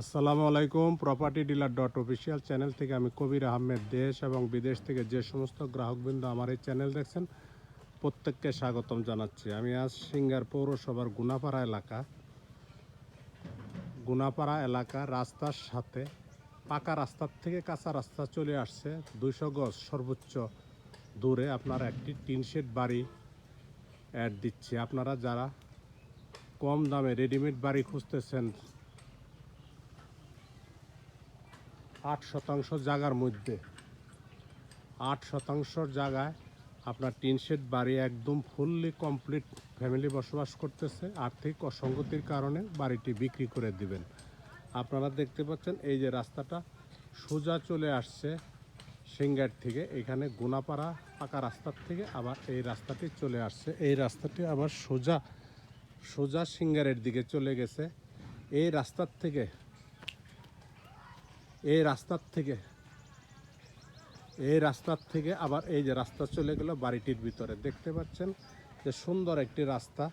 আসসালামু আলাইকুম property dealer dot official channel থেকে আমি কবির আহমেদ, দেশ এবং বিদেশ থেকে যে সমস্ত গ্রাহকবৃন্দ আমার এই চ্যানেল দেখছেন, প্রত্যেককে স্বাগতম জানাচ্ছি। আমি আজ সিঙ্গার পৌরসভার গুনাপাড়া এলাকা। গুনাপাড়া এলাকা রাস্তার সাথে পাকা রাস্তার থেকে কাঁচা রাস্তা চলে আসছে। দুইশো গজ সর্বোচ্চ দূরে আপনার একটি টিন শেড বাড়ি অ্যাড দিচ্ছি। আপনারা যারা কম দামে রেডিমেড বাড়ি খুঁজতেছেন আট শতাংশ জায়গার মধ্যে। আট শতাংশ জায়গায় আপনার টিন শেড বাড়ি একদম ফুললি কমপ্লিট ফ্যামিলি বসবাস করতেছে। আর্থিক অসঙ্গতির কারণে বাড়িটি বিক্রি করে দিবেন। আপনারা দেখতে পাচ্ছেন এই যে রাস্তাটা সোজা চলে আসছে সিঙ্গার থেকে। এখানে গুনাপাড়া পাকা রাস্তার থেকে আবার এই রাস্তাটি চলে আসছে। এই রাস্তাটি আবার সোজা সোজা সিঙ্গারের দিকে চলে গেছে। এই রাস্তার থেকে এই রাস্তার থেকে, এই রাস্তার থেকে আবার এই যে রাস্তা চলে গেল বাড়িটির ভিতরে। দেখতে পাচ্ছেন যে সুন্দর একটি রাস্তা।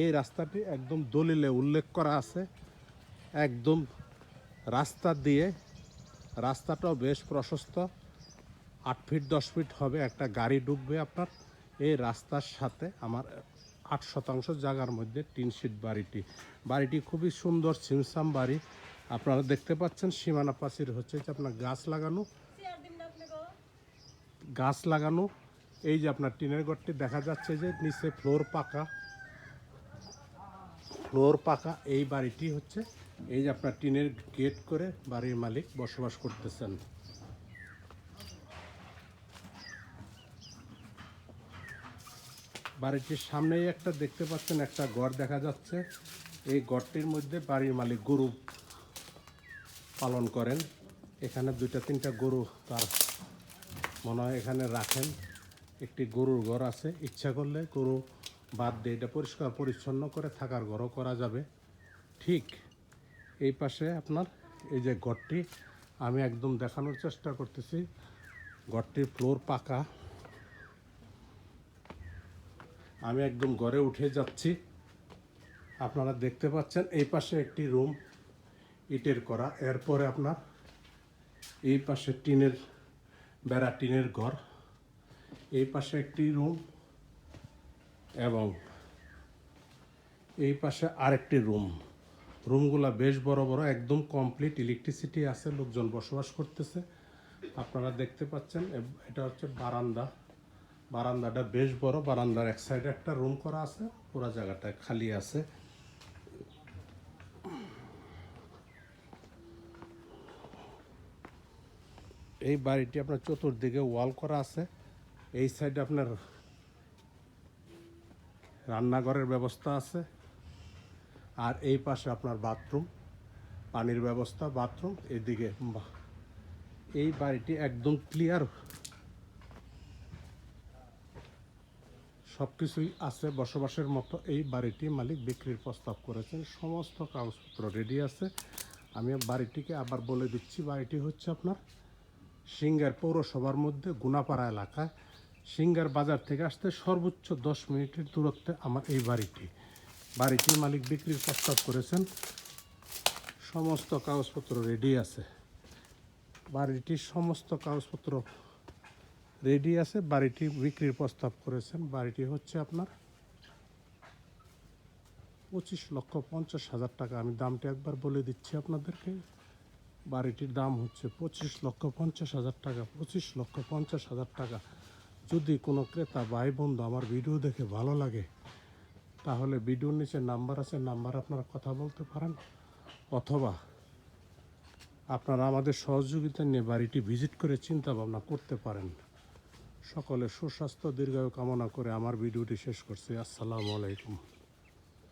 এই রাস্তাটি একদম দলিলে উল্লেখ করা আছে। একদম রাস্তা দিয়ে, রাস্তাটাও বেশ প্রশস্ত। আট ফিট, দশ ফিট হবে একটা গাড়ি ঢুকবে আপনার। এই রাস্তার সাথে আমার আট শতাংশ জায়গার মধ্যে টিন শিট বাড়িটি। বাড়িটি খুবই সুন্দর, সিমসাম বাড়ি। আপনারা দেখতে পাচ্ছেন সীমানা প্রাচীর হচ্ছে যে আপনার গাছ লাগানো। গাছ লাগানো, এই যে আপনার টিনের ঘরটি দেখা যাচ্ছে যে নিচে ফ্লোর পাকা। ফ্লোর পাকা, এই বাড়িটি হচ্ছে এই যে আপনার টিনের গেট করে বাড়ির মালিক বসবাস করতেছেন। বাড়িটির সামনেই একটা দেখতে পাচ্ছেন একটা ঘর দেখা যাচ্ছে। এই ঘরটির মধ্যে বাড়ির মালিক গরু। পালন করেন। এখানে দুইটা, তিনটা গরু তার মনে হয় এখানে রাখেন। একটি গরুর ঘর আছে। ইচ্ছা করলে গরু বাদ দিয়ে এটা পরিষ্কার পরিচ্ছন্ন করে থাকার ঘরও করা যাবে। ঠিক এই পাশে আপনার এই যে ঘরটি, আমি একদম দেখানোর চেষ্টা করতেছি। ঘরটির ফ্লোর পাকা। আমি একদম ঘরে উঠে যাচ্ছি। আপনারা দেখতে পাচ্ছেন এই পাশে একটি রুম। ইটের করা। এরপরে আপনার এই পাশে টিনের বেড়া, টিনের ঘর। এই পাশে একটি রুম এবং এই পাশে আরেকটি রুম। রুমগুলা বেশ বড় বড়, একদম কমপ্লিট। ইলেকট্রিসিটি আছে, লোকজন বসবাস করতেছে। আপনারা দেখতে পাচ্ছেন এটা হচ্ছে বারান্দা। বারান্দাটা বেশ বড়, বারান্দার এক সাইডে একটা রুম করা আছে, পুরো জায়গাটা খালি আছে। এই বাড়িটি আপনার চতুর্দিকে ওয়াল করা আছে। এই সাইডে আপনার রান্নাঘরের ব্যবস্থা আছে। আর এই পাশে আপনার বাথরুম, পানির ব্যবস্থা, বাথরুম। এদিকে এই বাড়িটি একদম ক্লিয়ার। সব কিছুই আছে বসবাসের মতো। এই বাড়িটি মালিক বিক্রির প্রস্তাব করেছেন। সমস্ত কাগজপত্র রেডি আছে। আমি বাড়িটিকে আবার বলে দিচ্ছি। বাড়িটি হচ্ছে আপনার সিঙ্গার পৌরসভার মধ্যে গুনাপাড়া এলাকায় সিঙ্গার বাজার থেকে আসতে সর্বোচ্চ দশ মিনিটের দূরত্বে আমার এই বাড়িটি। বাড়িটির মালিক বিক্রির প্রস্তাব করেছেন। সমস্ত কাগজপত্র রেডি আছে। বাড়িটির সমস্ত কাগজপত্র রেডি আছে। বাড়িটি বিক্রির প্রস্তাব করেছেন। বাড়িটি হচ্ছে আপনার পঁচিশ লক্ষ পঞ্চাশ হাজার টাকা। আমি দামটা একবার বলে দিচ্ছি আপনাদেরকে। বাড়িটির দাম হচ্ছে পঁচিশ লক্ষ পঞ্চাশ হাজার টাকা, পঁচিশ লক্ষ পঞ্চাশ হাজার টাকা। যদি কোনো ক্রেতা ভাই বন্ধু আমার ভিডিও দেখে ভালো লাগে, তাহলে ভিডিওর নিচে নাম্বার আছে, নাম্বার আপনারা কথা বলতে পারেন। অথবা আপনারা আমাদের সহযোগিতা নিয়ে বাড়িটি ভিজিট করে চিন্তা ভাবনা করতে পারেন। সকলে সুস্বাস্থ্য, দীর্ঘায়ু কামনা করে আমার ভিডিওটি শেষ করছি। আসসালামু আলাইকুম।